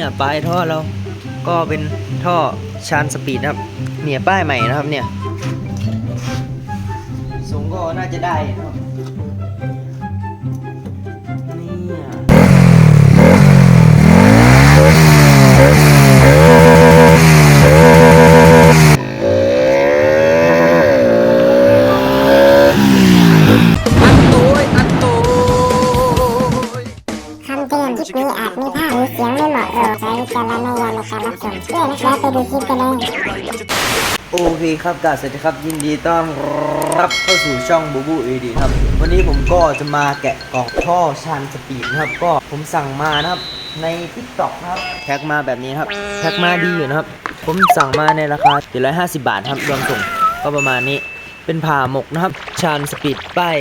ี่ยปลายท่อเราก็เป็นท่อชานสปีดนะครับ เนี่ยป้ายใหม่นะครับเนี่ยสูงก็น่าจะได้นะครับ มใช้วิจารณญาณในการรับชมด้วยนะครับไปดูคลิปกันเลยโอเคครับกาสวัสดีครับยินดีต้อนรับเข้าสู่ช่องบูบูเอดีครับ วันนี้ผมก็จะมาแกะกล่องท่อชานสปีดนะครับก็ผมสั่งมานะครับใน t ิ k t o k นะครับแพ็กมาแบบนี้ครับแพ็กมาดีอยู่นะครับ ผมสั่งมาในราคา750 บาทครับรวมส่งก็ประมาณนี้เป็นผ่าหมกนะครับ ชานสปีดป้าย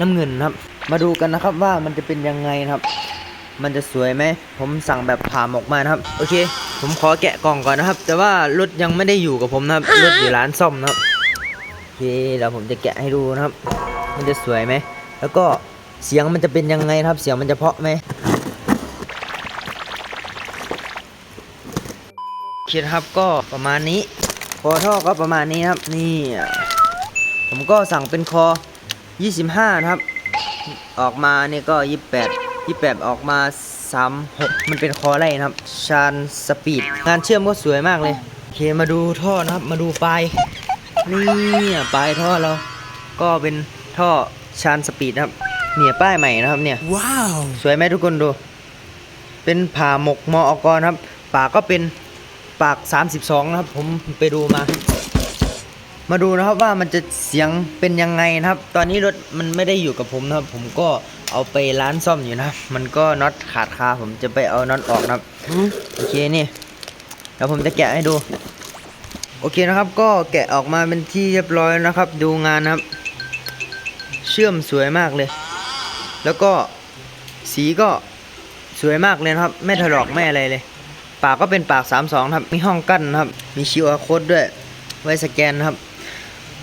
น้ำเงินครับ มาดูกันนะครับว่ามันจะเป็นยังไงนะครับ มันจะสวยไหม ผมสั่งแบบผ่าหมกมานะครับ โอเค ผมขอแกะกล่องก่อนนะครับ แต่ว่ารถยังไม่ได้อยู่กับผมนะครับ รถอยู่ร้านซ่อมนะครับ โอเคเดี๋ยวผมจะแกะให้ดูนะครับ มันจะสวยไหม แล้วก็เสียงมันจะเป็นยังไงนะครับ เสียงมันจะเพราะไหมโอเคนะครับก็ประมาณนี้ คอท่อก็ประมาณนี้นะครับ นี่อะผมก็สั่งเป็นคอ 25 นะครับ ออกมาเนี่ยก็ 28 28ออกมา36มันเป็นคอไล่นะครับ ชานสปีด งานเชื่อมก็สวยมากเลยโอเคมาดูท่อนะครับ มาดูปลายนี่อะปลายท่อเรา ก็เป็นท่อชานสปีดนะครับ เนี่ยป้ายใหม่นะครับเนี่ย ว้าว สวยไหมทุกคนดู เป็นผ่าหมกมอกรนะครับ ปากก็เป็นปาก 32 นะครับ ผมไปดูมา มาดูนะครับว่ามันจะเสียงเป็นยังไงนะครับ ตอนนี้รถมันไม่ได้อยู่กับผมนะครับ ผมก็เอาไปร้านซ่อมอยู่นะมันก็น็อตขาดคาผมจะไปเอาน็อตออกนะครับโอเคนี่แล้วผมจะแกะให้ดู โอเคนะครับ ก็แกะออกมาเป็นที่เรียบร้อยนะครับ ดูงานนะครับ เชื่อมสวยมากเลย แล้วก็สีก็สวยมากเลยนะครับ ไม่ถลอกไม่อะไรเลย ปากก็เป็นปาก 32 ครับ มีห้องกั้นนะครับ มีชิวอาโคดด้วย ไว้สแกนนะครับ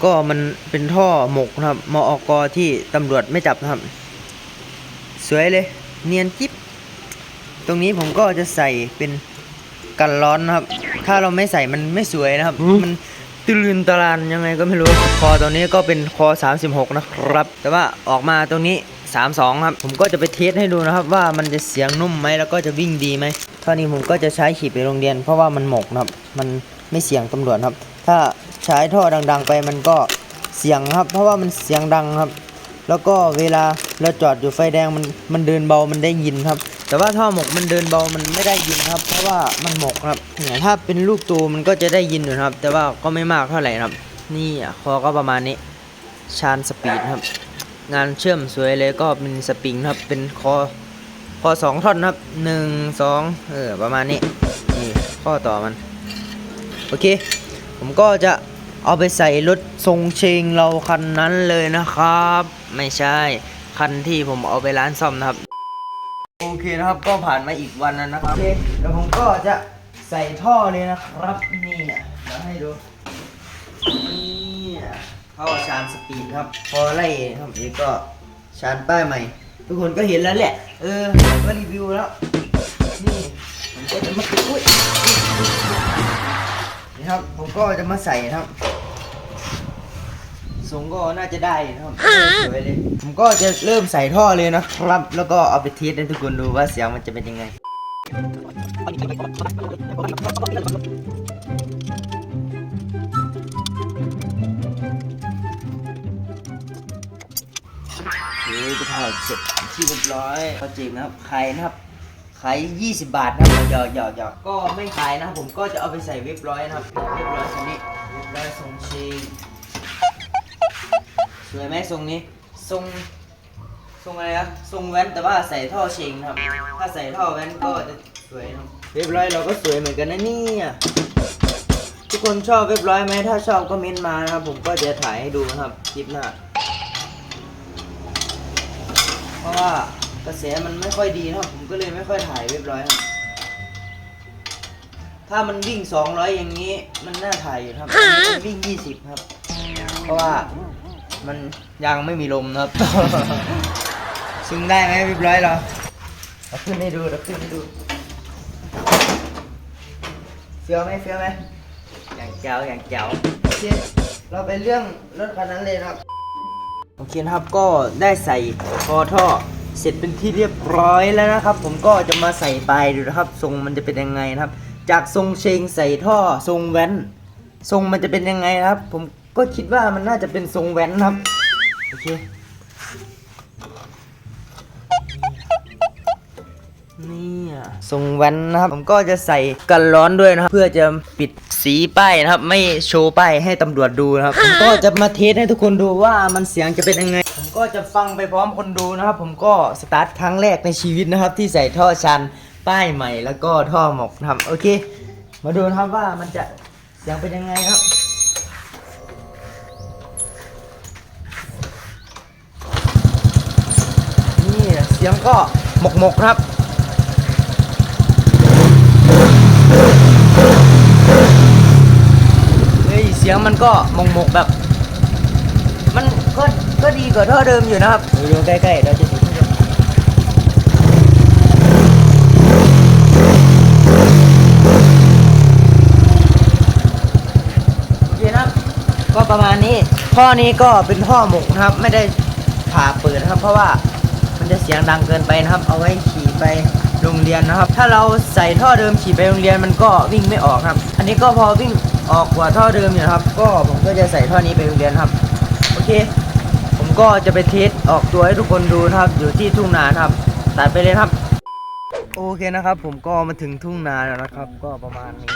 ก็มันเป็นท่อหมกนะครับ มออกที่ตำรวจไม่จับนะครับ สวยเลย เนียนจิ๊บ ตรงนี้ผมก็จะใส่เป็นกันร้อนนะครับ ถ้าเราไม่ใส่มันไม่สวยนะครับ มันตลืนตารานยังไงก็ไม่รู้ คอตัวนี้ก็เป็นคอ 36 นะครับ แต่ว่าออกมาตรงนี้ 32 ครับ ผมก็จะไปเทสให้ดูนะครับ ว่ามันจะเสียงนุ่มไหมแล้วก็จะวิ่งดีไหมเท่านี้ผมก็จะใช้ขี่ไปโรงเรียน เพราะว่ามันหมกนะครับ มันไม่เสียงตำรวจครับ ถ้า ใช้ท่อดังๆไปมันก็เสียงครับ เพราะว่ามันเสียงดังครับ แล้วก็เวลาเราจอดอยู่ไฟแดงมันมันเดินเบามันได้ยินครับ แต่ว่าท่อหมกมันเดินเบามันไม่ได้ยินครับ เพราะว่ามันหมกครับเนี่ยถ้าเป็นลูกตูมันก็จะได้ยินอยู่ครับ แต่ว่าก็ไม่มากเท่าไหร่ครับ นี่คอก็ประมาณนี้ชานสปีดครับ งานเชื่อมสวยเลยก็เป็นสปริงครับเป็นคอคอสองท่อนครับหนึ่งสองเออประมาณนี้นี่ข้อต่อมัน โอเค ผมก็จะ เอาไปใส่รถทรงเชงเราคันนั้นเลยนะครับ ไม่ใช่ คันที่ผมเอาไปร้านซ่อมนะครับ โอเคนะครับก็ผ่านมาอีกวันแล้วนะครับเเดี๋ยวผมก็จะใส่ท่อเลยนะครับนี่เดี๋ยวให้ดูนี่ท่อชานสปีดครับ พอไล่ครับนี่ก็ชานป้ายใหม่ ทุกคนก็เห็นแล้วแหละ เออก็รีวิวแล้ว นี่ผมก็จะมาอุ้ยนี่ครับ ผมก็จะมาใส่ครับ งก็น่าจะได้นะครับสวยเลยผมก็จะเริ่มใส่ท่อเลยนะครับ แล้วก็เอาไปเทสให้ทุกคนดูว่าเสียงมันจะเป็นยังไงเฮ้ยก็ถอดเสร็จที่เรียบร้อยเขาจีบนะครับขายนะครับขาย 20 บาทนะครับหยอกหยอกหยอกก็ไม่ขายนะครับผมก็จะเอาไปใส่เว็บร้อยนะครับ เว็บร้อยคันนี้เว็บร้อยทรงเชงส วยไหมทรงนี้ ทรง ทรงอะไรนะทรงแว้นแต่ว่าใส่ท่อเชงนะครับ ถ้าใส่ท่อแว้นก็จะสวยนะครับ เว็บร้อยเราก็สวยเหมือนกันนะเนี่ยทุกคนชอบเว็บร้อยไหมถ้าชอบก็เม้นต์มานะครับ ผมก็จะถ่ายให้ดูนะครับคลิปหน้า เพราะว่ากระแสมันไม่ค่อยดีนะครับ ผมก็เลยไม่ค่อยถ่ายเรียบร้อยครับถ้ามันวิ่ง 200 อย่างนี้ มันน่าถ่ายอยู่ครับอันนี้มันวิ่ง 20 ครับ เพราะว่า มันยางไม่มีลมนะครับ ซึ่งได้ไหมเรียบร้อยเหรอเอาขึ้นให้ดูเอาขึ้นให้ดูเฟี้ยวไหมเฟี้ยวไหมอย่างแจ๋วอย่างแจ๋วโอเคเราไปเรื่องรถคันนั้นเลยนะครับโอเคนะครับก็ได้ใส่คอท่อเสร็จเป็นที่เรียบร้อยแล้วนะครับ ผมก็จะมาใส่ปลายดูนะครับ ทรงมันจะเป็นยังไงนะครับ จากทรงเชงใส่ท่อทรงแว้น ทรงมันจะเป็นยังไงครับ ผม ก็คิดว่ามันน่าจะเป็นทรงแว้นนะครับ โอเค นี่อะทรงแว้นนะครับ ผมก็จะใส่กันร้อนด้วยนะครับ เพื่อจะปิดสีป้ายนะครับ ไม่โชว์ป้ายให้ตำรวจดูนะครับ ผมก็จะมาเทสให้ทุกคนดูว่ามันเสียงจะเป็นยังไง ผมก็จะฟังไปพร้อมคนดูนะครับ ผมก็สตาร์ทครั้งแรกในชีวิตนะครับ ที่ใส่ท่อชันป้ายใหม่แล้วก็ท่อหมกนะครับ โอเค มาดูนะครับว่ามันจะเสียงเป็นยังไงครับ นี่เสียงก็หมกหมกครับ เฮ้ยเสียงมันก็หมกหมกแบบ มันก็ก็ดีกว่าท่อเดิมอยู่นะครับดูใกล้ๆเราจะดูให้ดูโอเคนะครับก็ประมาณนี้ท่อนี้ก็เป็นท่อหมกนะครับ ไม่ได้ผ่าเปิดนะครับ เพราะว่า มันจะเสียงดังเกินไปนะครับ เอาไว้ขี่ไปโรงเรียนนะครับ ถ้าเราใส่ท่อเดิมขี่ไปโรงเรียนมันก็วิ่งไม่ออกครับ อันนี้ก็พอวิ่งออกกว่าท่อเดิมอยู่ครับ ก็ผมก็จะใส่ท่อนี้ไปโรงเรียนครับ โอเค ผมก็จะไปเทสออกตัวให้ทุกคนดูนะครับ อยู่ที่ทุ่งนานครับตัดไปเลยครับ โอเคนะครับ ผมก็มาถึงทุ่งนาแล้วนะครับ ก็ประมาณนี้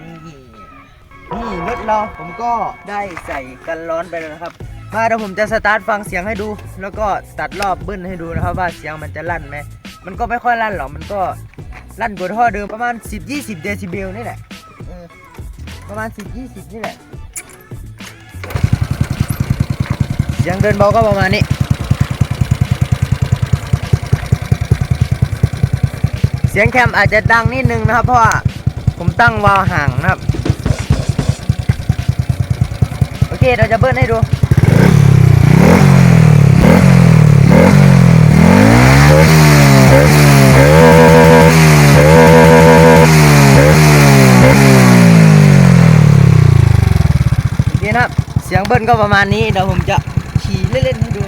นี่นี่รถเราผมก็ได้ใส่กันร้อนไปแล้วนะครับ มาเดี๋ยวผมจะสตาร์ทฟังเสียงให้ดู แล้วก็ตัดรอบบิ้ลให้ดูนะครับว่าเสียงมันจะลั่นไหมมันก็ไม่ค่อยลั่นหรอกมันก็ลั่นกว่าท่อเดิมประมาณ 10-20 เดซิเบลนี่แหละประมาณ 10-20 นี่แหละเสียงเดินเบาก็ประมาณนี้เสียงแคมอาจจะดังนิดนึงนะครับ เพราะว่าผมตั้งวาล์วห่างนะครับ โอเคเราจะเบิ้ลให้ดู โอเคนะครับ เสียงเบิ้ลก็ประมาณนี้ เดี๋ยวผมจะขี่เล่นๆให้ดู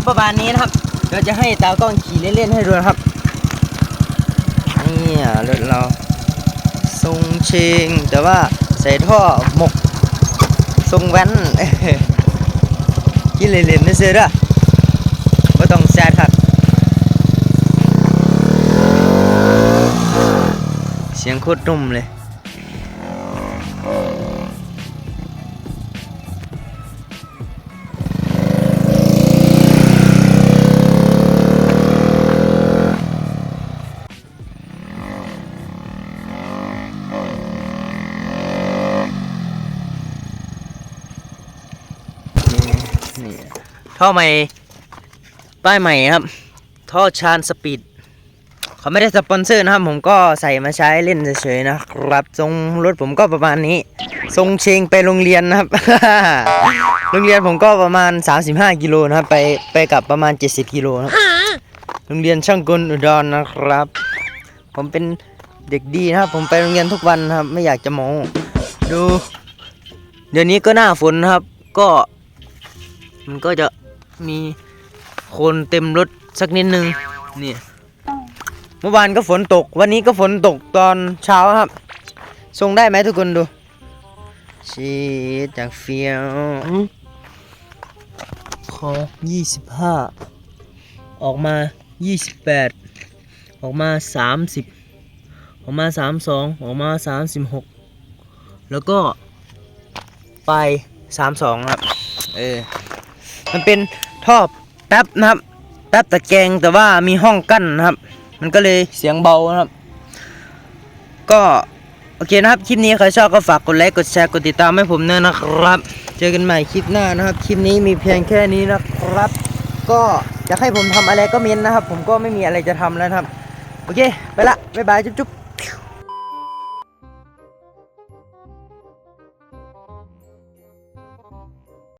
ก็ประมาณนี้นะครับ เราจะให้ตากล้องขี่เล่นๆให้ดูนะครับ นี่อะรถเราทรงเชงแต่ว่าใส่ท่อหมกทรงแว้นกินเล่นๆนะเสือเด้อไม่ต้องแซดครับ เสียงโคตรนุ่มเลย ท่อใหม่ ป้ายใหม่ครับ ท่อชานสปีดเขาไม่ได้สปอนเซอร์นะครับ ผมก็ใส่มาใช้เล่นเฉยๆนะครับ ทรงรถผมก็ประมาณนี้ ทรงเชงไปโรงเรียนนะครับ โรงเรียนผมก็ประมาณ 35 กิโลนะครับ ไปไปกลับประมาณ 70 กิโลนะโรงเรียนช่างกลอุดรนะครับ ผมเป็นเด็กดีนะครับ ผมไปโรงเรียนทุกวันนะครับ ไม่อยากจะโมดู เดี๋ยวนี้ก็หน้าฝนนะครับ ก็ มันก็จะ มีโคนเต็มรถสักนิดนึงนี่เมื่อวานก็ฝนตก วันนี้ก็ฝนตกตอนเช้าครับส่งได้ไหมทุกคนดูชีสจากเฟียวขอยี่สิบห้าออกมายี่สิบแปดออกมาสามสิบออกมาสามสองออกมาสามสิบหกแล้วก็ไปสามสองครับ เออ มันเป็น ท่อแป๊บนะครับแป๊บตะแกรงแต่ว่ามีห้องกั้นนะครับ มันก็เลยเสียงเบานะครับ ก็โอเคนะครับ คลิปนี้ใครชอบก็ฝากกดไลค์กดแชร์กดติดตามให้ผมด้วยนะครับ เจอกันใหม่คลิปหน้านะครับ คลิปนี้มีเพียงแค่นี้นะครับ ก็อยากให้ผมทำอะไรก็เม้นนะครับ ผมก็ไม่มีอะไรจะทำแล้วครับ โอเค ไปละบ๊ายบายจุ๊บ